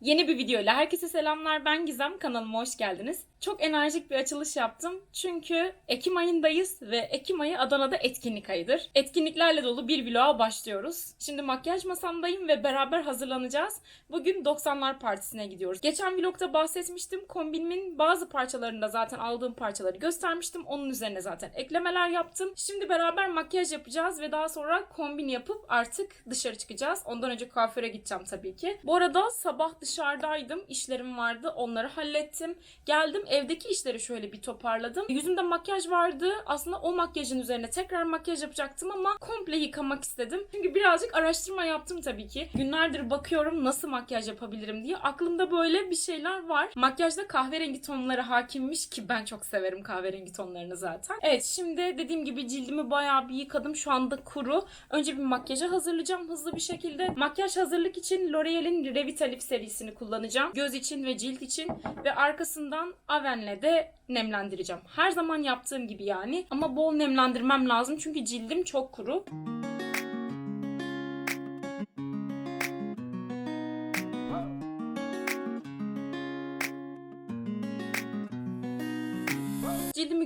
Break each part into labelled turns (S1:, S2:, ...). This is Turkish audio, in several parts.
S1: Yeni bir videoyla herkese selamlar. Ben Gizem. Kanalıma hoş geldiniz. Çok enerjik bir açılış yaptım. Çünkü Ekim ayındayız ve Ekim ayı Adana'da etkinlik ayıdır. Etkinliklerle dolu bir vloga başlıyoruz. Şimdi makyaj masamdayım ve beraber hazırlanacağız. Bugün 90'lar partisine gidiyoruz. Geçen vlogda bahsetmiştim. Kombinimin bazı parçalarında zaten aldığım parçaları göstermiştim. Onun üzerine zaten eklemeler yaptım. Şimdi beraber makyaj yapacağız ve daha sonra kombin yapıp artık dışarı çıkacağız. Ondan önce kuaföre gideceğim tabii ki. Bu arada sabah dışarıdaydım. İşlerim vardı. Onları hallettim. Geldim evdeki işleri şöyle bir toparladım. Yüzümde makyaj vardı. Aslında o makyajın üzerine tekrar makyaj yapacaktım ama komple yıkamak istedim. Çünkü birazcık araştırma yaptım tabii ki. Günlerdir bakıyorum nasıl makyaj yapabilirim diye. Aklımda böyle bir şeyler var. Makyajda kahverengi tonları hakimmiş ki ben çok severim kahverengi tonlarını zaten. Evet şimdi dediğim gibi cildimi bayağı bir yıkadım. Şu anda kuru. Önce bir makyaja hazırlayacağım hızlı bir şekilde. Makyaj hazırlık için L'Oreal'in Revitalif serisini kullanacağım. Göz için ve cilt için ve arkasından Aven'le de nemlendireceğim. Her zaman yaptığım gibi yani ama bol nemlendirmem lazım çünkü cildim çok kuru.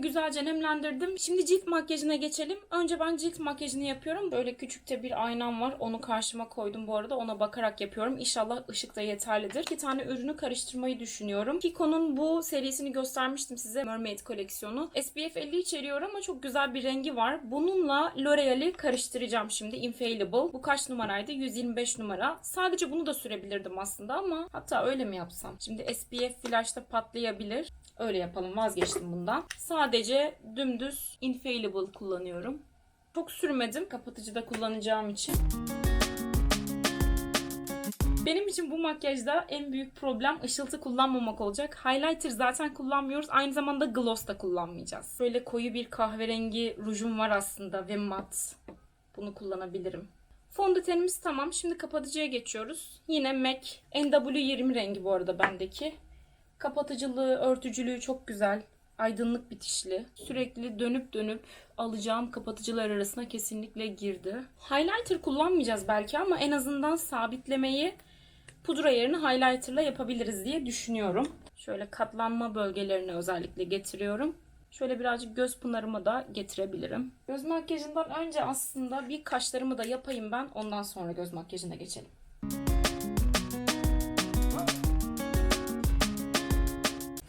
S1: Güzelce nemlendirdim. Şimdi cilt makyajına geçelim. Önce ben cilt makyajını yapıyorum. Böyle küçükte bir aynam var. Onu karşıma koydum bu arada. Ona bakarak yapıyorum. İnşallah ışık da yeterlidir. İki tane ürünü karıştırmayı düşünüyorum. Kiko'nun bu serisini göstermiştim size. Mermaid koleksiyonu. SPF 50 içeriyor ama çok güzel bir rengi var. Bununla L'Oreal'i karıştıracağım şimdi. Infallible. Bu kaç numaraydı? 125 numara. Sadece bunu da sürebilirdim aslında ama hatta öyle mi yapsam? Şimdi SPF flash'ta patlayabilir. Öyle yapalım vazgeçtim bundan. Sadece dümdüz Infallible kullanıyorum. Çok sürmedim kapatıcıda kullanacağım için. Benim için bu makyajda en büyük problem ışıltı kullanmamak olacak. Highlighter zaten kullanmıyoruz. Aynı zamanda gloss da kullanmayacağız. Böyle koyu bir kahverengi rujum var aslında ve mat. Bunu kullanabilirim. Fondötenimiz tamam. Şimdi kapatıcıya geçiyoruz. Yine MAC NW20 rengi bu arada bendeki. Kapatıcılığı, örtücülüğü çok güzel. Aydınlık bitişli. Sürekli dönüp dönüp alacağım kapatıcılar arasına kesinlikle girdi. Highlighter kullanmayacağız belki ama en azından sabitlemeyi pudra yerine highlighterla yapabiliriz diye düşünüyorum. Şöyle katlanma bölgelerini özellikle getiriyorum. Şöyle birazcık göz pınarımı da getirebilirim. Göz makyajından önce aslında bir kaşlarımı da yapayım ben. Ondan sonra göz makyajına geçelim.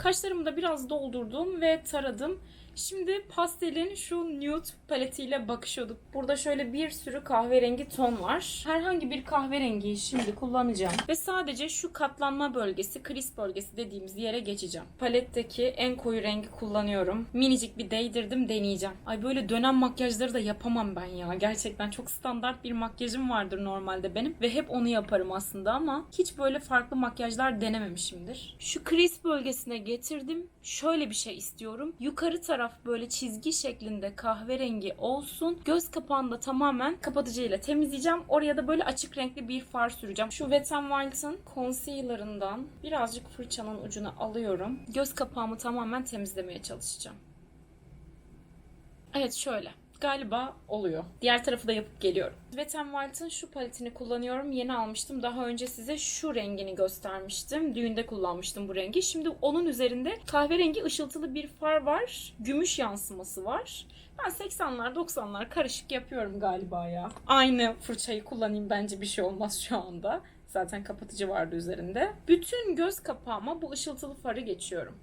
S1: Kaşlarımı da biraz doldurdum ve taradım. Şimdi pastelin şu nude paletiyle bakışıyorduk. Burada şöyle bir sürü kahverengi ton var. Herhangi bir kahverengiyi şimdi kullanacağım. Ve sadece şu katlanma bölgesi, kriz bölgesi dediğimiz yere geçeceğim. Paletteki en koyu rengi kullanıyorum. Minicik bir değdirdim deneyeceğim. Ay böyle dönem makyajları da yapamam ben ya. Gerçekten çok standart bir makyajım vardır normalde benim. Ve hep onu yaparım aslında ama hiç böyle farklı makyajlar denememişimdir. Şu kriz bölgesine getirdim. Şöyle bir şey istiyorum. Yukarı taraf böyle çizgi şeklinde kahverengi olsun. Göz kapağını da tamamen kapatıcıyla temizleyeceğim. Oraya da böyle açık renkli bir far süreceğim. Şu Wet n Wild'ın concealer'ından birazcık fırçanın ucuna alıyorum. Göz kapağımı tamamen temizlemeye çalışacağım. Evet şöyle. Galiba oluyor. Diğer tarafı da yapıp geliyorum. Wet n Wild'ın şu paletini kullanıyorum. Yeni almıştım. Daha önce size şu rengini göstermiştim. Düğünde kullanmıştım bu rengi. Şimdi onun üzerinde kahverengi ışıltılı bir far var. Gümüş yansıması var. Ben 80'ler 90'lar karışık yapıyorum galiba ya. Aynı fırçayı kullanayım bence bir şey olmaz şu anda. Zaten kapatıcı vardı üzerinde. Bütün göz kapağıma bu ışıltılı farı geçiyorum.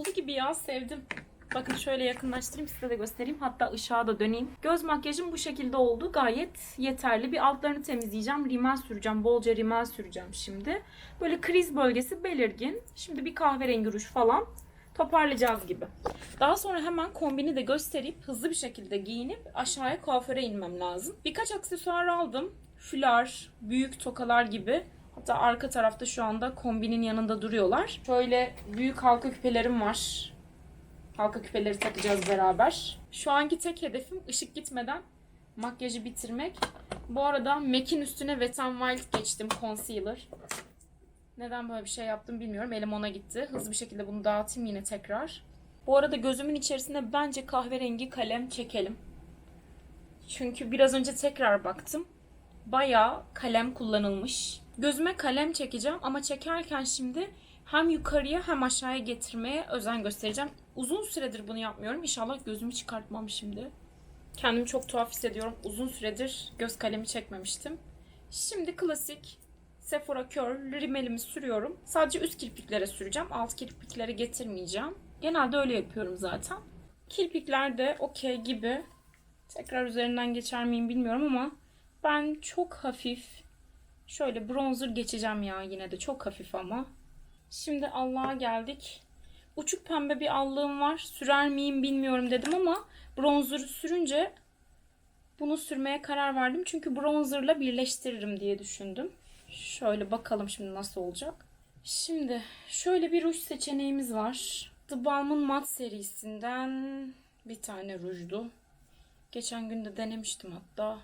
S1: Oldu gibi ya sevdim. Bakın şöyle yakınlaştırayım size de göstereyim. Hatta ışığa da döneyim. Göz makyajım bu şekilde oldu. Gayet yeterli. Bir altlarını temizleyeceğim. Rimel süreceğim. Bolca rimel süreceğim şimdi. Böyle kriz bölgesi belirgin. Şimdi bir kahverengi ruj falan toparlayacağız gibi. Daha sonra hemen kombini de gösterip hızlı bir şekilde giyinip aşağıya kuaföre inmem lazım. Birkaç aksesuar aldım. Fular, büyük tokalar gibi. Hatta arka tarafta şu anda kombinin yanında duruyorlar. Şöyle büyük halka küpelerim var. Halka küpeleri takacağız beraber. Şu anki tek hedefim ışık gitmeden makyajı bitirmek. Bu arada MAC'in üstüne Wet n Wild geçtim concealer. Neden böyle bir şey yaptım bilmiyorum. Elim ona gitti. Hızlı bir şekilde bunu dağıtayım yine tekrar. Bu arada gözümün içerisine bence kahverengi kalem çekelim. Çünkü biraz önce tekrar baktım. Bayağı kalem kullanılmış. Gözüme kalem çekeceğim ama çekerken şimdi hem yukarıya hem aşağıya getirmeye özen göstereceğim. Uzun süredir bunu yapmıyorum. İnşallah gözümü çıkartmam şimdi. Kendimi çok tuhaf hissediyorum. Uzun süredir göz kalemi çekmemiştim. Şimdi klasik Sephora Curl rimelimi sürüyorum. Sadece üst kirpiklere süreceğim. Alt kirpiklere getirmeyeceğim. Genelde öyle yapıyorum zaten. Kirpikler de okey gibi. Tekrar üzerinden geçer miyim bilmiyorum ama ben çok hafif şöyle bronzer geçeceğim ya yine de çok hafif ama. Şimdi Allah'a geldik. Uçuk pembe bir allığım var. Sürer miyim bilmiyorum dedim ama bronzer sürünce bunu sürmeye karar verdim. Çünkü bronzerla birleştiririm diye düşündüm. Şöyle bakalım şimdi nasıl olacak. Şimdi şöyle bir ruj seçeneğimiz var. The Balm'ın mat serisinden bir tane rujdu. Geçen gün de denemiştim hatta.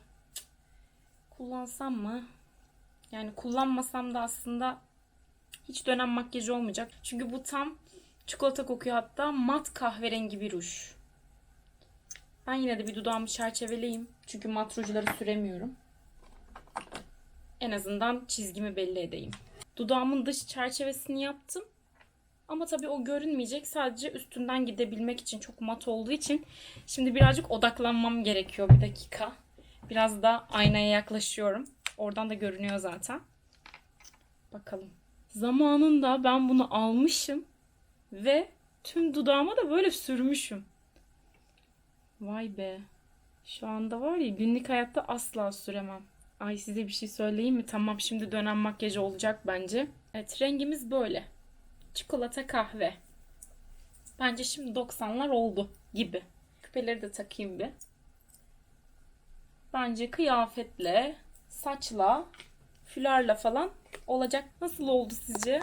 S1: Kullansam mı? Yani kullanmasam da aslında hiç dönem makyajı olmayacak. Çünkü bu tam çikolata kokuyor hatta mat kahverengi bir ruj. Ben yine de bir dudağımı çerçeveleyeyim. Çünkü mat rujları süremiyorum. En azından çizgimi belli edeyim. Dudağımın dış çerçevesini yaptım. Ama tabii o görünmeyecek. Sadece üstünden gidebilmek için çok mat olduğu için şimdi birazcık odaklanmam gerekiyor bir dakika. Biraz da aynaya yaklaşıyorum. Oradan da görünüyor zaten. Bakalım. Zamanında ben bunu almışım ve tüm dudağıma da böyle sürmüşüm. Vay be. Şu anda var ya günlük hayatta asla süremem. Ay size bir şey söyleyeyim mi? Tamam şimdi dönem makyajı olacak bence. Evet rengimiz böyle. Çikolata kahve. Bence şimdi 90'lar oldu gibi. Küpeleri de takayım bir. Bence kıyafetle, saçla, fülarla falan olacak. Nasıl oldu sizce?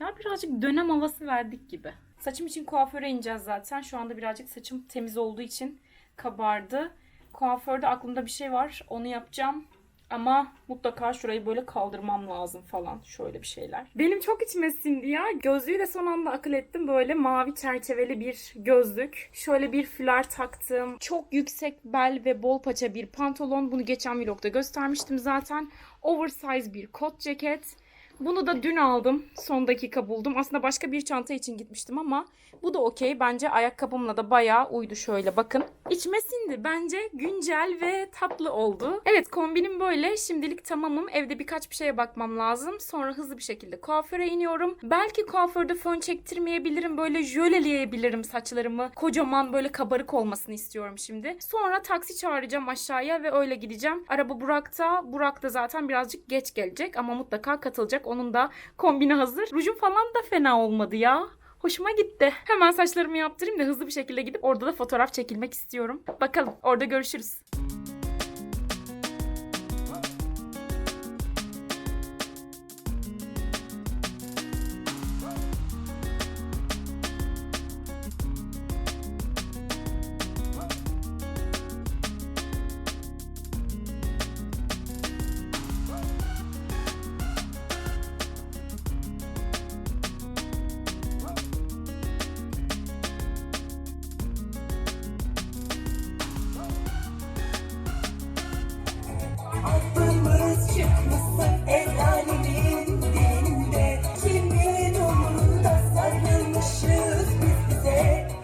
S1: Ya birazcık dönem havası verdik gibi. Saçım için kuaföre ineceğiz zaten. Şu anda birazcık saçım temiz olduğu için kabardı. Kuaförde aklımda bir şey var. Onu yapacağım. Ama mutlaka şurayı böyle kaldırmam lazım falan. Şöyle bir şeyler. Benim çok içime sindi ya. Gözlüğü de son anda akıl ettim. Böyle mavi çerçeveli bir gözlük. Şöyle bir fular taktım. Çok yüksek bel ve bol paça bir pantolon. Bunu geçen vlogda göstermiştim zaten. Oversize bir kot ceket. Bunu da dün aldım. Son dakika buldum. Aslında başka bir çanta için gitmiştim ama bu da okey. Bence ayakkabımla da bayağı uydu şöyle bakın. İçime sindi. Bence güncel ve tatlı oldu. Evet kombinim böyle. Şimdilik tamamım. Evde birkaç bir şeye bakmam lazım. Sonra hızlı bir şekilde kuaföre iniyorum. Belki kuaförde fön çektirmeyebilirim. Böyle jöleleyebilirim saçlarımı. Kocaman böyle kabarık olmasını istiyorum şimdi. Sonra taksi çağıracağım aşağıya ve öyle gideceğim. Araba Burak'ta. Burak da zaten birazcık geç gelecek ama mutlaka katılacak. Onun da kombini hazır. Rujum falan da fena olmadı ya. Hoşuma gitti. Hemen saçlarımı yaptırayım da hızlı bir şekilde gidip orada da fotoğraf çekilmek istiyorum. Bakalım orada görüşürüz.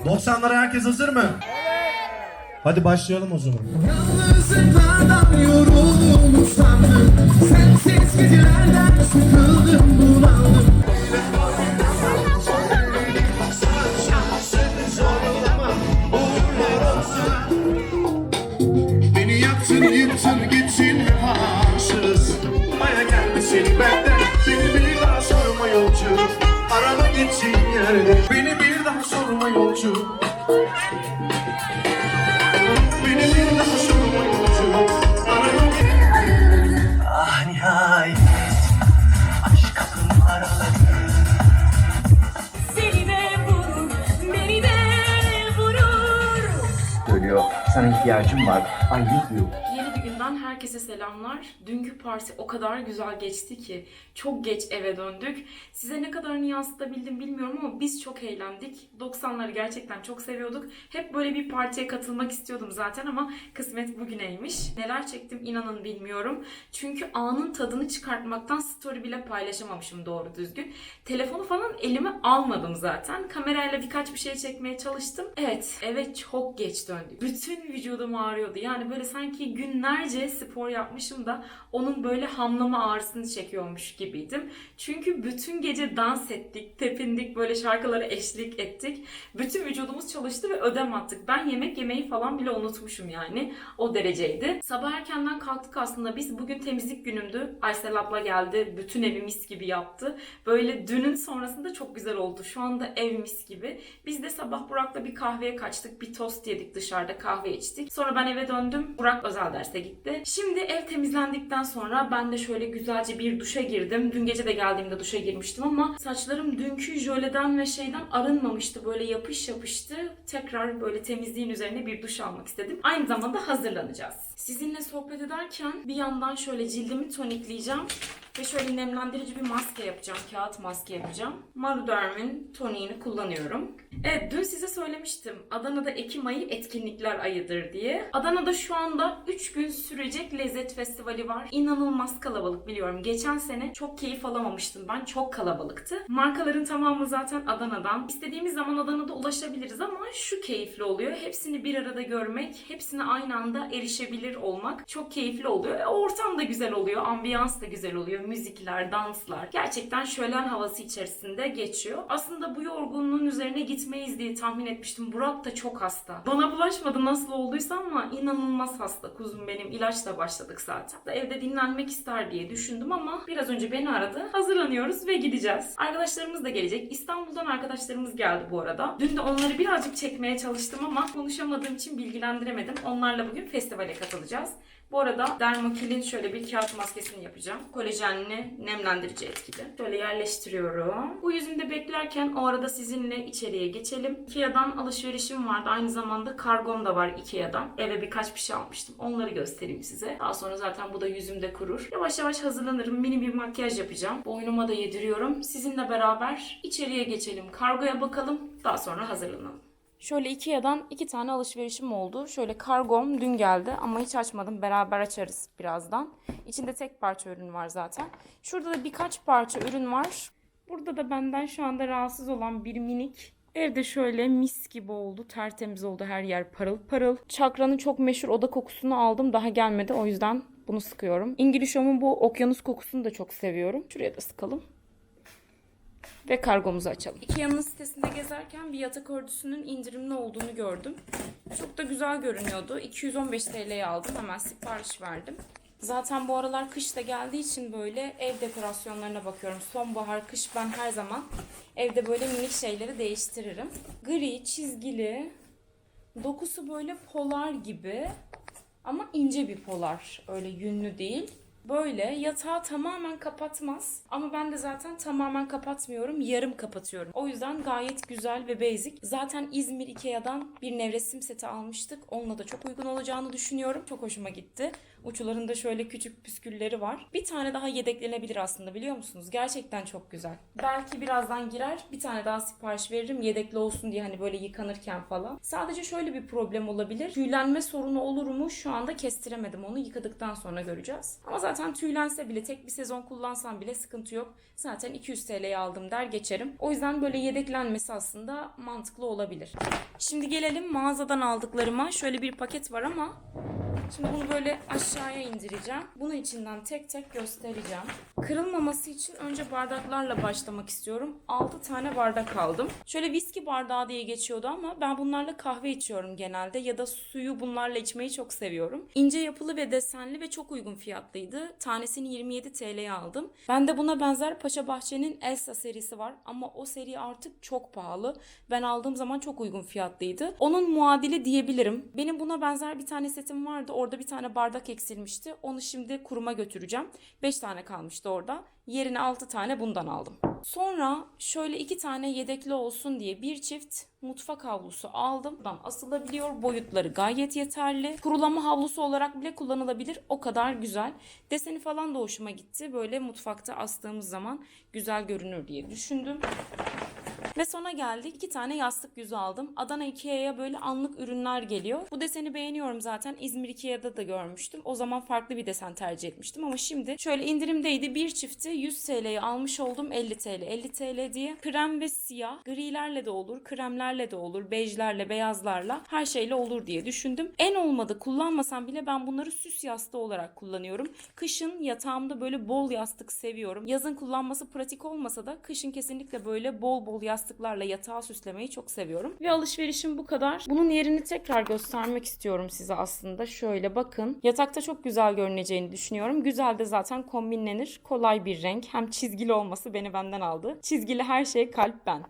S2: 90'lara herkes hazır mı? Hadi başlayalım o zaman.
S3: Yalnızlıklardan yoruldum sandım Sensiz gecelerden sıkıldım bunaldım Beni yaktın yıktın gittin vefasız Maya gelmesin benden Beni bir daha sorma yolcu. Arama gittin yerde
S4: Sana ihtiyacım var. Ay ne diyor?
S1: Herkese selamlar. Dünkü parti o kadar güzel geçti ki çok geç eve döndük. Size ne kadarını yansıtabildim bilmiyorum ama biz çok eğlendik. 90'ları gerçekten çok seviyorduk. Hep böyle bir partiye katılmak istiyordum zaten ama kısmet bugüneymiş. Neler çektim inanın bilmiyorum. Çünkü anın tadını çıkartmaktan story bile paylaşamamışım doğru düzgün. Telefonu falan elime almadım zaten. Kamerayla birkaç bir şey çekmeye çalıştım. Evet eve çok geç döndük. Bütün vücudum ağrıyordu. Yani böyle sanki günlerce spor yapmışım da onun böyle hamlama ağrısını çekiyormuş gibiydim. Çünkü bütün gece dans ettik, tepindik, böyle şarkılara eşlik ettik. Bütün vücudumuz çalıştı ve ödem attık. Ben yemek yemeyi falan bile unutmuşum yani. O dereceydi. Sabah erkenden kalktık aslında biz. Bugün temizlik günümdü. Aysel abla geldi. Bütün evi mis gibi yaptı. Böyle dünün sonrasında çok güzel oldu. Şu anda ev mis gibi. Biz de sabah Burak'la bir kahveye kaçtık. Bir tost yedik dışarıda kahve içtik. Sonra ben eve döndüm. Burak özel derse gitti. Şimdi ev temizlendikten sonra ben de şöyle güzelce bir duşa girdim. Dün gece de geldiğimde duşa girmiştim ama saçlarım dünkü jöleden ve şeyden arınmamıştı. Böyle yapış yapıştı. Tekrar böyle temizliğin üzerine bir duş almak istedim. Aynı zamanda hazırlanacağız. Sizinle sohbet ederken bir yandan şöyle cildimi tonikleyeceğim. Ve şöyle nemlendirici bir maske yapacağım. Kağıt maske yapacağım. Maruderm'in toniğini kullanıyorum. Evet dün size söylemiştim. Adana'da Ekim ayı etkinlikler ayıdır diye. Adana'da şu anda 3 gün sürecek lezzet festivali var. İnanılmaz kalabalık biliyorum. Geçen sene çok keyif alamamıştım ben. Çok kalabalıktı. Markaların tamamı zaten Adana'dan. İstediğimiz zaman Adana'da ulaşabiliriz ama şu keyifli oluyor. Hepsini bir arada görmek, hepsine aynı anda erişebilir olmak çok keyifli oluyor. E, ortam da güzel oluyor, ambiyans da güzel oluyor. Müzikler, danslar. Gerçekten şölen havası içerisinde geçiyor. Aslında bu yorgunluğun üzerine gitmeyiz diye tahmin etmiştim. Burak da çok hasta. Bana bulaşmadı nasıl olduysa ama inanılmaz hasta kuzum benim. İlaçla başladık zaten. Evde dinlenmek ister diye düşündüm ama biraz önce beni aradı. Hazırlanıyoruz ve gideceğiz. Arkadaşlarımız da gelecek. İstanbul'dan arkadaşlarımız geldi bu arada. Dün de onları birazcık çekmeye çalıştım ama konuşamadığım için bilgilendiremedim. Onlarla bugün festivale katılacağız. Bu arada Dermokil'in şöyle bir kağıt maskesini yapacağım. Kolajenli, nemlendirici etkili. Şöyle yerleştiriyorum. Bu yüzümde beklerken o arada sizinle içeriye geçelim. Ikea'dan alışverişim vardı. Aynı zamanda kargom da var Ikea'dan. Eve birkaç bir şey almıştım. Onları göstereyim size. Daha sonra zaten bu da yüzümde kurur. Yavaş yavaş hazırlanırım. Mini bir makyaj yapacağım. Boynuma da yediriyorum. Sizinle beraber içeriye geçelim. Kargoya bakalım. Daha sonra hazırlanalım. Şöyle Ikea'dan iki tane alışverişim oldu. Şöyle kargom dün geldi ama hiç açmadım. Beraber açarız birazdan. İçinde tek parça ürün var zaten. Şurada da birkaç parça ürün var. Burada da benden şu anda rahatsız olan bir minik Evde şöyle mis gibi oldu. Tertemiz oldu her yer parıl parıl. Çakranın çok meşhur oda kokusunu aldım. Daha gelmedi o yüzden bunu sıkıyorum. İngiliz Home'un bu okyanus kokusunu da çok seviyorum. Şuraya da sıkalım. Ve kargomuzu açalım. Ikea'nın sitesinde gezerken bir yatak örtüsünün indirimli olduğunu gördüm. Çok da güzel görünüyordu. 215 TL'ye aldım. Hemen sipariş verdim. Zaten bu aralar kış da geldiği için böyle ev dekorasyonlarına bakıyorum. Sonbahar, kış ben her zaman evde böyle minik şeyleri değiştiririm. Gri, çizgili, dokusu böyle polar gibi ama ince bir polar. Öyle yünlü değil. Böyle yatağı tamamen kapatmaz. Ama ben de zaten tamamen kapatmıyorum. Yarım kapatıyorum. O yüzden gayet güzel ve basic. Zaten İzmir Ikea'dan bir nevresim seti almıştık. Onunla da çok uygun olacağını düşünüyorum. Çok hoşuma gitti. Uçlarında şöyle küçük püskülleri var. Bir tane daha yedeklenebilir aslında biliyor musunuz? Gerçekten çok güzel. Belki birazdan girer. Bir tane daha sipariş veririm. Yedekli olsun diye hani böyle yıkanırken falan. Sadece şöyle bir problem olabilir. Tüylenme sorunu olur mu? Şu anda kestiremedim onu. Yıkadıktan sonra göreceğiz. Ama zaten tüylense bile tek bir sezon kullansam bile sıkıntı yok. Zaten 200 TL'ye aldım der geçerim. O yüzden böyle yedeklenmesi aslında mantıklı olabilir. Şimdi gelelim mağazadan aldıklarıma. Şöyle bir paket var ama Şimdi bunu böyle aşağıya indireceğim. Bunu içinden tek tek göstereceğim. Kırılmaması için önce bardaklarla başlamak istiyorum. 6 tane bardak aldım. Şöyle viski bardağı diye geçiyordu ama ben bunlarla kahve içiyorum genelde ya da suyu bunlarla içmeyi çok seviyorum. İnce yapılı ve desenli ve çok uygun fiyatlıydı. Tanesini 27 TL'ye aldım. Ben de buna benzer Paşa Bahçe'nin Elsa serisi var ama o seri artık çok pahalı. Ben aldığım zaman çok uygun fiyatlıydı. Onun muadili diyebilirim. Benim buna benzer bir tane setim vardı. Orada bir tane bardak eksilmişti. Onu şimdi kuruma götüreceğim. 5 tane kalmıştı orada. Yerine 6 tane bundan aldım. Sonra şöyle iki tane yedekli olsun diye bir çift mutfak havlusu aldım. Buradan asılabiliyor. Boyutları gayet yeterli. Kurulama havlusu olarak bile kullanılabilir. O kadar güzel. Deseni falan da hoşuma gitti. Böyle mutfakta astığımız zaman güzel görünür diye düşündüm. Ve sona geldik. İki tane yastık yüzü aldım. Adana Ikea'ya böyle anlık ürünler geliyor. Bu deseni beğeniyorum zaten. İzmir Ikea'da da görmüştüm. O zaman farklı bir desen tercih etmiştim ama şimdi şöyle indirimdeydi. Bir çifti 100 TL'ye almış oldum. 50 TL, 50 TL diye. Krem ve siyah. Grilerle de olur, kremlerle de olur, bejlerle, beyazlarla her şeyle olur diye düşündüm. En olmadı kullanmasam bile ben bunları süs yastığı olarak kullanıyorum. Kışın yatağımda böyle bol yastık seviyorum. Yazın kullanması pratik olmasa da kışın kesinlikle böyle bol bol yastıklarla yatağı süslemeyi çok seviyorum. Ve alışverişim bu kadar. Bunun yerini tekrar göstermek istiyorum size aslında. Şöyle bakın. Yatakta çok güzel görüneceğini düşünüyorum. Güzel de zaten kombinlenir. Kolay bir renk. Hem çizgili olması beni benden aldı. Çizgili her şey kalp ben.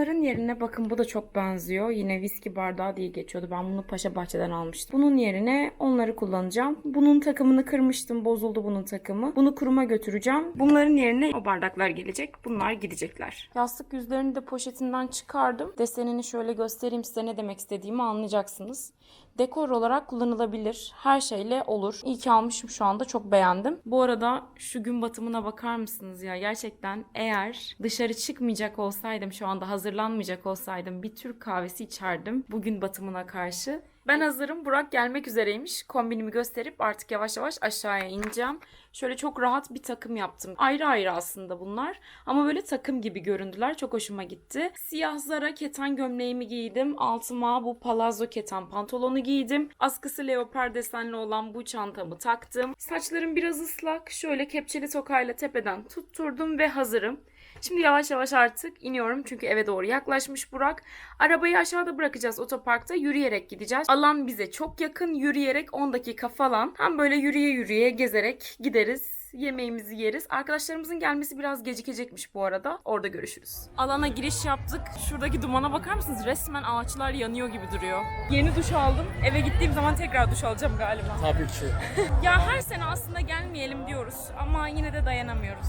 S1: Şunların yerine bakın bu da çok benziyor. Yine viski bardağı diye geçiyordu. Ben bunu Paşa Bahçe'den almıştım. Bunun yerine onları kullanacağım. Bunun takımını kırmıştım. Bozuldu bunun takımı. Bunu kuruma götüreceğim. Bunların yerine o bardaklar gelecek. Bunlar gidecekler. Yastık yüzlerini de poşetinden çıkardım. Desenini şöyle göstereyim size ne demek istediğimi anlayacaksınız. Dekor olarak kullanılabilir. Her şeyle olur. İyi ki almışım şu anda. Çok beğendim. Bu arada şu gün batımına bakar mısınız ya? Gerçekten eğer dışarı çıkmayacak olsaydım şu anda hazırlanmayacak olsaydım bir Türk kahvesi içerdim bugün batımına karşı. Ben hazırım. Burak gelmek üzereymiş. Kombinimi gösterip artık yavaş yavaş aşağıya ineceğim. Şöyle çok rahat bir takım yaptım. Ayrı ayrı aslında bunlar. Ama böyle takım gibi göründüler. Çok hoşuma gitti. Siyah Zara keten gömleğimi giydim. Altıma bu palazzo keten pantolonu giydim. Askısı leopar desenli olan bu çantamı taktım. Saçlarım biraz ıslak. Şöyle kepçeli tokayla tepeden tutturdum ve hazırım. Şimdi yavaş yavaş artık iniyorum çünkü eve doğru yaklaşmış Burak. Arabayı aşağıda bırakacağız otoparkta yürüyerek gideceğiz. Alan bize çok yakın yürüyerek 10 dakika falan. Hem böyle yürüye yürüye gezerek gideriz. Yemeğimizi yeriz. Arkadaşlarımızın gelmesi biraz gecikecekmiş bu arada. Orada görüşürüz. Alana giriş yaptık. Şuradaki dumana bakar mısınız? Resmen ağaçlar yanıyor gibi duruyor. Yeni duş aldım. Eve gittiğim zaman tekrar duş alacağım galiba.
S4: Tabii ki.
S1: Ya her sene aslında gelmeyelim diyoruz ama yine de dayanamıyoruz.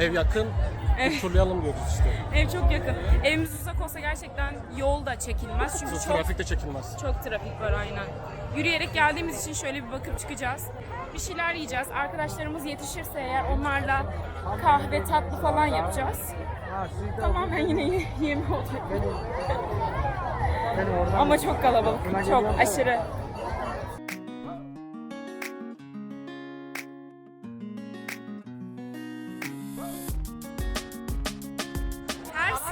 S4: Ev yakın, turlayalım diyoruz işte.
S1: Ev çok yakın. Evimiz uzak olsa gerçekten yol da çekilmez. Çünkü çok
S4: Trafikte çekilmez.
S1: çok trafik var aynen. Yürüyerek geldiğimiz için şöyle bir bakıp çıkacağız. Bir şeyler yiyeceğiz. Arkadaşlarımız yetişirse eğer onlarla kahve, tatlı falan yapacağız. Tamamen yine ye- yeme olacak. Ama çok kalabalık. Çok aşırı.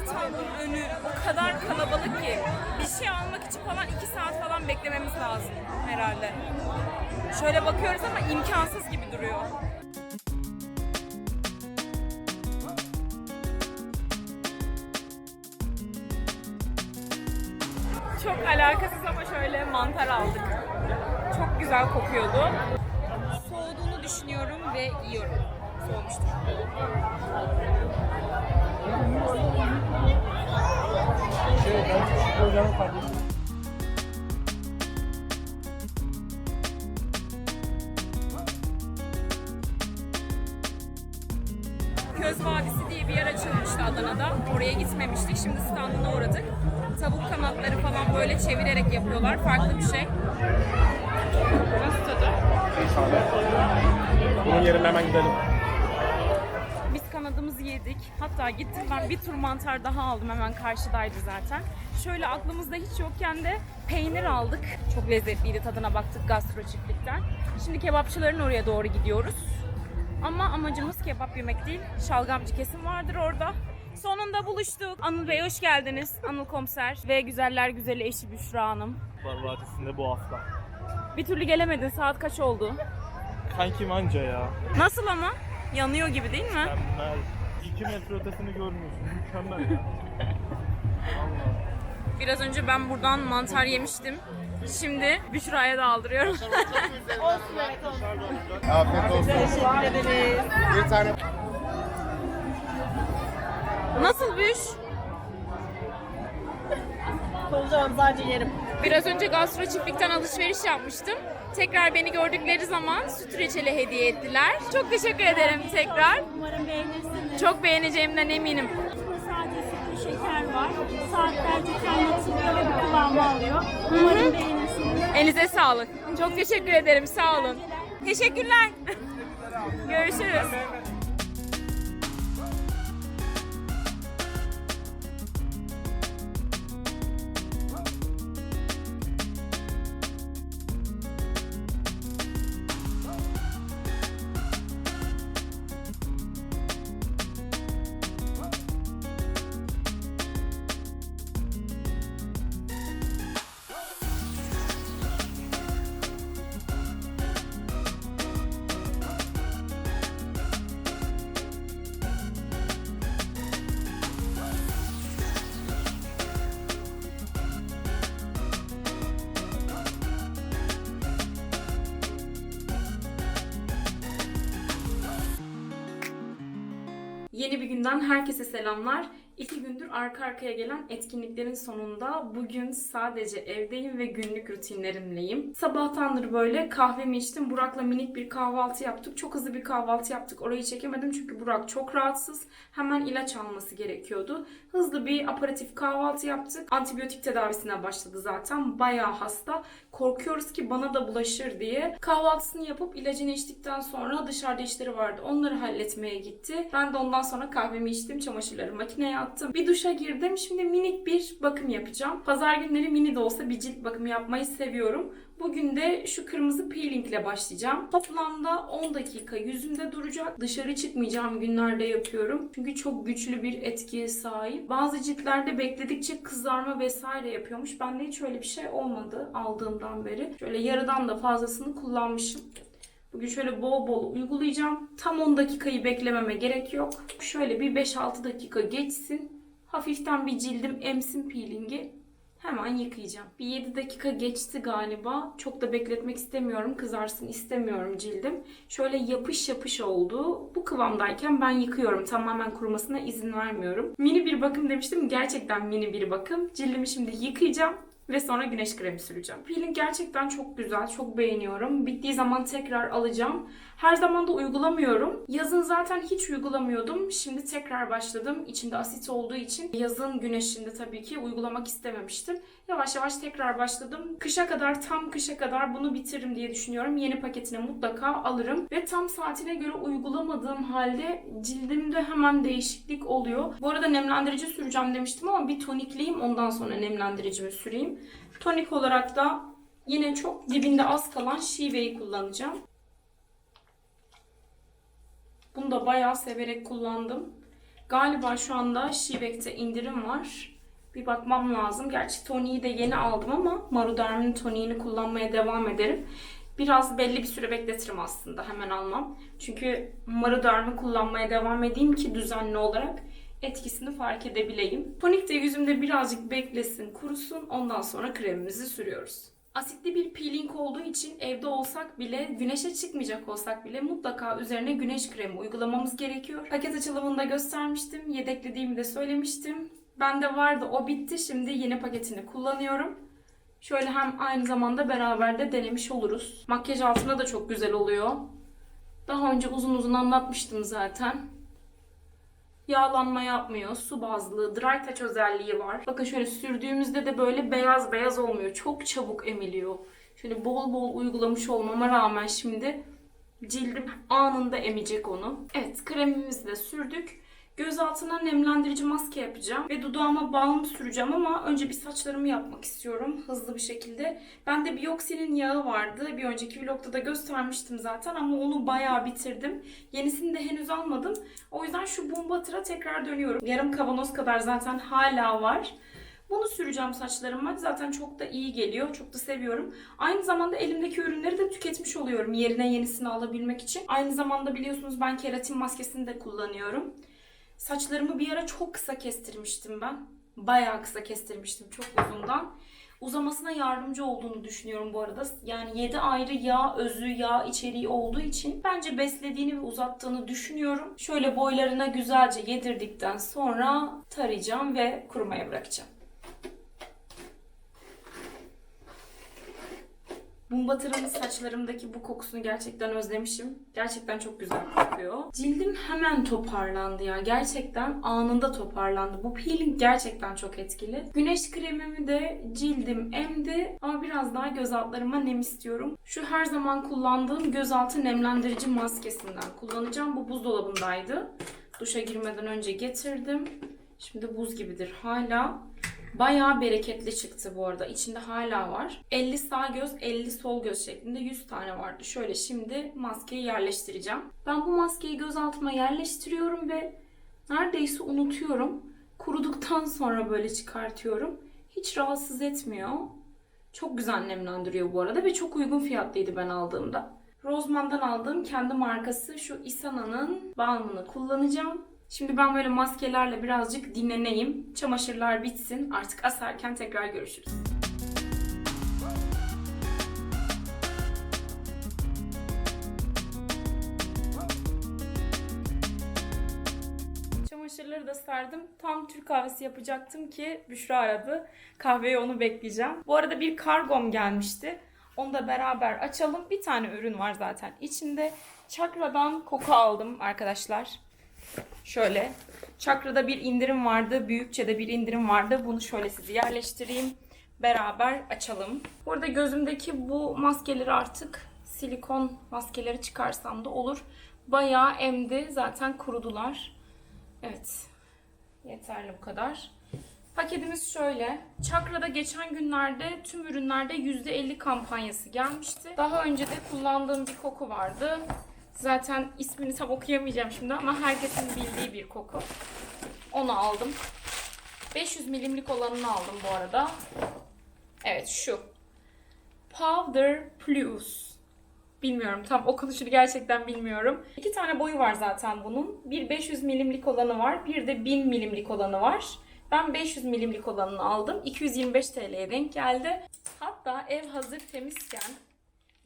S1: Standın önü o kadar kalabalık ki bir şey almak için falan 2 saat falan beklememiz lazım herhalde. Şöyle bakıyoruz ama imkansız gibi duruyor. Çok alakasız ama şöyle mantar aldık. Çok güzel kokuyordu. Soğuduğunu düşünüyorum ve yiyorum. Soğumuştur. Köz Vadisi diye bir yer açılmıştı Adana'da. Oraya gitmemiştik. Şimdi standına uğradık. Tavuk kanatları falan böyle çevirerek yapıyorlar. Farklı bir şey. Nasıl tadı?
S4: Bunun yerine hemen gidelim.
S1: Kanadımızı yedik. Hatta gittim ben bir tur mantar daha aldım. Hemen karşıdaydı zaten. Şöyle aklımızda hiç yokken de peynir aldık. Çok lezzetliydi. Tadına baktık gastro çiftlikten. Şimdi kebapçıların oraya doğru gidiyoruz. Ama amacımız kebap yemek değil. Şalgamcı kesim vardır orada. Sonunda buluştuk. Anıl Bey hoş geldiniz. Anıl Komiser ve güzeller güzeli eşi Büşra Hanım.
S5: Var Vadisi'nde bu hafta.
S1: Bir türlü gelemedin. Saat kaç oldu?
S5: Kankim anca ya.
S1: Nasıl ama? Yanıyor gibi değil mi?
S5: Mükemmel. İki metre ötesini görmüyorsun. Mükemmel ya.
S1: Biraz önce ben buradan mantar yemiştim. Şimdi Büşra'ya da aldırıyorum.
S6: Afiyet olsun. Bir tane
S1: Nasıl Büş?
S7: Olacağım sadece yerim.
S1: Biraz önce Gastro Çiftlik'ten alışveriş yapmıştım. Tekrar beni gördükleri zaman süt reçeli hediye ettiler. Çok teşekkür ederim tekrar.
S7: Umarım beğenirsiniz.
S1: Çok beğeneceğimden eminim.
S7: Sadece sütlü şeker var. Saatlerce kaynatılıyor ve bir kıvamı alıyor. Umarım beğenirsiniz.
S1: Elinize sağlık. Çok teşekkür ederim. Sağ olun. Teşekkürler. Görüşürüz. Günden herkese selamlar. İki gündür arka arkaya gelen etkinliklerin sonunda bugün sadece evdeyim ve günlük rutinlerimleyim. Sabahtandır böyle kahvemi içtim. Burak'la minik bir kahvaltı yaptık. Çok hızlı bir kahvaltı yaptık. Orayı çekemedim çünkü Burak çok rahatsız. Hemen ilaç alması gerekiyordu. Hızlı bir aparatif kahvaltı yaptık. Antibiyotik tedavisine başladı zaten. Bayağı hasta. Korkuyoruz ki bana da bulaşır diye. Kahvaltısını yapıp ilacını içtikten sonra dışarıda işleri vardı. Onları halletmeye gitti. Ben de ondan sonra kahvemi içtim. Çamaşırları makineye attım. Bir duşa girdim. Şimdi minik bir bakım yapacağım. Pazar günleri mini de olsa bir cilt bakımı yapmayı seviyorum. Bugün de şu kırmızı peelingle başlayacağım. Toplamda 10 dakika yüzümde duracak. Dışarı çıkmayacağım günlerde yapıyorum. Çünkü çok güçlü bir etkiye sahip. Bazı ciltlerde bekledikçe kızarma vesaire yapıyormuş. Bende hiç öyle bir şey olmadı aldığımdan beri. Şöyle yarıdan da fazlasını kullanmışım. Bugün şöyle bol bol uygulayacağım. Tam 10 dakikayı beklememe gerek yok. Şöyle bir 5-6 dakika geçsin. Hafiften bir cildim emsin peelingi. Hemen yıkayacağım. Bir 7 dakika geçti galiba. Çok da bekletmek istemiyorum. Kızarsın istemiyorum cildim. Şöyle yapış yapış oldu. Bu kıvamdayken ben yıkıyorum. Tamamen kurumasına izin vermiyorum. Mini bir bakım demiştim. Gerçekten mini bir bakım. Cildimi şimdi yıkayacağım ve sonra güneş kremi süreceğim. Peeling gerçekten çok güzel, çok beğeniyorum. Bittiği zaman tekrar alacağım. Her zaman da uygulamıyorum. Yazın zaten hiç uygulamıyordum. Şimdi tekrar başladım. İçinde asit olduğu için yazın güneşinde tabii ki uygulamak istememiştim. Yavaş yavaş tekrar başladım. Kışa kadar, tam kışa kadar bunu bitiririm diye düşünüyorum. Yeni paketini mutlaka alırım. Ve tam saatine göre uygulamadığım halde cildimde hemen değişiklik oluyor. Bu arada nemlendirici süreceğim demiştim ama bir tonikleyeyim ondan sonra nemlendiricimi süreyim. Tonik olarak da yine çok dibinde az kalan Shive'yi kullanacağım. Bunu da bayağı severek kullandım. Galiba şu anda Şivek'te indirim var. Bir bakmam lazım. Gerçi toniği de yeni aldım ama Maruderm'in toniğini kullanmaya devam ederim. Biraz belli bir süre bekletirim aslında. Hemen almam. Çünkü Maruderm'i kullanmaya devam edeyim ki düzenli olarak etkisini fark edebileyim. Tonik de yüzümde birazcık beklesin, kurusun. Ondan sonra kremimizi sürüyoruz. Asitli bir peeling olduğu için evde olsak bile, güneşe çıkmayacak olsak bile mutlaka üzerine güneş kremi uygulamamız gerekiyor. Paket açılımında göstermiştim, yedeklediğimi de söylemiştim. Bende vardı, o bitti. Şimdi yeni paketini kullanıyorum. Şöyle hem aynı zamanda beraber de denemiş oluruz. Makyaj altına da çok güzel oluyor. Daha önce uzun uzun anlatmıştım zaten. Yağlanma yapmıyor. Su bazlı, dry touch özelliği var. Bakın şöyle sürdüğümüzde de böyle beyaz beyaz olmuyor. Çok çabuk emiliyor. Şöyle bol bol uygulamış olmama rağmen şimdi cildim anında emecek onu. Evet kremimizi de sürdük. Göz altına nemlendirici maske yapacağım ve dudağıma balm süreceğim ama önce bir saçlarımı yapmak istiyorum hızlı bir şekilde. Bende Bioxy'nin yağı vardı. Bir önceki vlogda da göstermiştim zaten ama onu bayağı bitirdim. Yenisini de henüz almadım. O yüzden şu Boom Butter'a tekrar dönüyorum. Yarım kavanoz kadar zaten hala var. Bunu süreceğim saçlarıma. Zaten çok da iyi geliyor. Çok da seviyorum. Aynı zamanda elimdeki ürünleri de tüketmiş oluyorum. Yerine yenisini alabilmek için. Aynı zamanda biliyorsunuz ben keratin maskesini de kullanıyorum. Saçlarımı bir ara çok kısa kestirmiştim ben. Bayağı kısa kestirmiştim çok uzundan. uzamasına yardımcı olduğunu düşünüyorum bu arada. Yani 7 ayrı yağ özü, yağ içeriği olduğu için bence beslediğini ve uzattığını düşünüyorum. Şöyle boylarına güzelce yedirdikten sonra tarayacağım ve kurumaya bırakacağım. Mumbatır'ın saçlarımdaki bu kokusunu gerçekten özlemişim. Gerçekten çok güzel kokuyor. Cildim hemen toparlandı ya. Gerçekten anında toparlandı. Bu peeling gerçekten çok etkili. Güneş kremimi de cildim emdi ama biraz daha göz altlarıma nem istiyorum. Şu her zaman kullandığım gözaltı nemlendirici maskesinden kullanacağım. Bu buzdolabındaydı. Duşa girmeden önce getirdim. Şimdi buz gibidir hala. Bayağı bereketli çıktı bu arada. İçinde hala var. 50 sağ göz, 50 sol göz şeklinde 100 tane vardı. Şöyle şimdi maskeyi yerleştireceğim. Ben bu maskeyi göz altıma yerleştiriyorum ve neredeyse unutuyorum. Kuruduktan sonra böyle çıkartıyorum. Hiç rahatsız etmiyor. Çok güzel nemlendiriyor bu arada ve çok uygun fiyatlıydı ben aldığımda. Rozman'dan aldığım kendi markası şu Isana'nın balmını kullanacağım. Şimdi ben böyle maskelerle birazcık dinleneyim. Çamaşırlar bitsin. Artık asarken tekrar görüşürüz. Çamaşırları da serdim. Tam Türk kahvesi yapacaktım ki Büşra aradı. Kahveyi onu bekleyeceğim. Bu arada bir kargom gelmişti. Onu da beraber açalım. Bir tane ürün var zaten içinde. Çakra'dan koku aldım arkadaşlar. Şöyle. Çakra'da bir indirim vardı. Büyükçe'de bir indirim vardı. Bunu şöyle sizi yerleştireyim. Beraber açalım. Bu arada gözümdeki bu maskeleri artık silikon maskeleri çıkarsam da olur. Bayağı emdi. Zaten kurudular. Evet. Yeterli bu kadar. Paketimiz şöyle. Çakra'da geçen günlerde tüm ürünlerde %50 kampanyası gelmişti. Daha önce de kullandığım bir koku vardı. Zaten ismini tam okuyamayacağım şimdi ama herkesin bildiği bir koku. Onu aldım. 500 milimlik olanını aldım bu arada. Evet şu. Powder Plus. Bilmiyorum tam okunuşunu gerçekten bilmiyorum. İki tane boyu var zaten bunun. Bir 500 milimlik olanı var. Bir de 1000 milimlik olanı var. Ben 500 milimlik olanını aldım. 225 TL'ye denk geldi. Hatta ev hazır temizken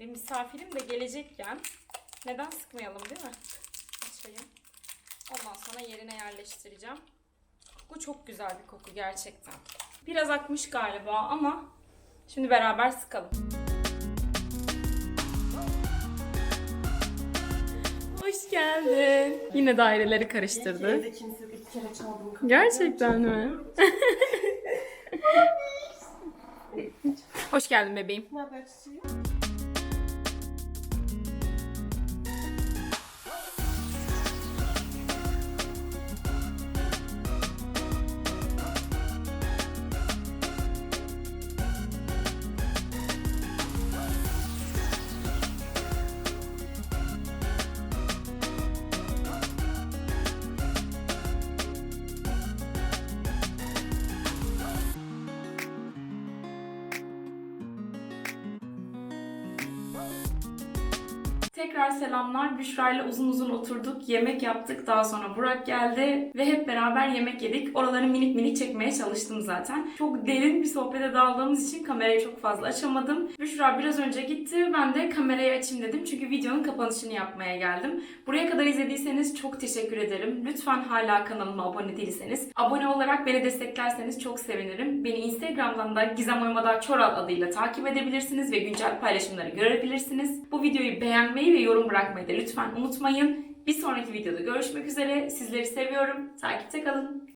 S1: ve misafirim de gelecekken neden sıkmayalım değil mi? Açayım. Ondan sonra yerine yerleştireceğim. Bu çok güzel bir koku gerçekten. Biraz akmış galiba ama şimdi beraber sıkalım. Hoş geldin. Yine daireleri karıştırdı. Gerçekten mi? Hoş geldin bebeğim. Tekrar selamlar. Büşra ile uzun uzun oturduk. Yemek yaptık. Daha sonra Burak geldi. Ve hep beraber yemek yedik. Oraları minik minik çekmeye çalıştım zaten. Çok derin bir sohbete daldığımız için kamerayı çok fazla açamadım. Büşra biraz önce gitti. Ben de kamerayı açayım dedim. Çünkü videonun kapanışını yapmaya geldim. Buraya kadar izlediyseniz çok teşekkür ederim. Lütfen hala kanalıma abone değilseniz, abone olarak beni desteklerseniz çok sevinirim. Beni Instagram'dan da Gizem Oymada Çoral adıyla takip edebilirsiniz ve güncel paylaşımları görebilirsiniz. Bu videoyu beğenmeyi ve yorum bırakmayı da lütfen unutmayın. Bir sonraki videoda görüşmek üzere. Sizleri seviyorum. Takipte kalın.